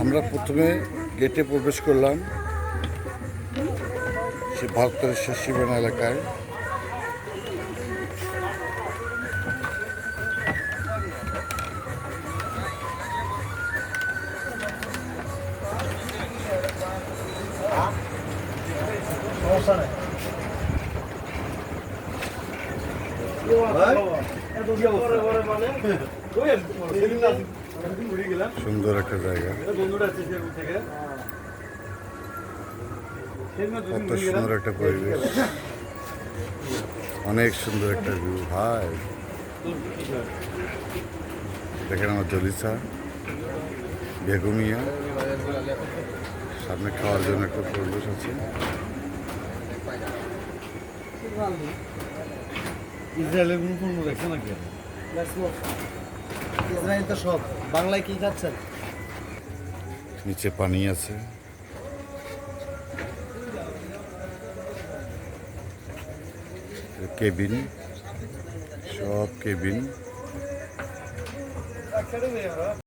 আমরা প্রথমে গেটে প্রবেশ করলাম সে ভারতের শেষ সীমানা এলাকায় সুন্দর একটা জায়গা। কত সুন্দর একটা পরিবেশ। অনেক সুন্দর একটা ভিউ ভাই। দেখেন আমার জলিসা বেগুমিয়া সামনে খাওয়ার জন্য একটা পরিবেশ আছে। ইসরায়েলের কোনো দেখছে নাকি? ইসরায়েল তো সব। বাংলায় কি খাচ্ছেন? নিচে পানি আছে। কেবিন সব কেবিন।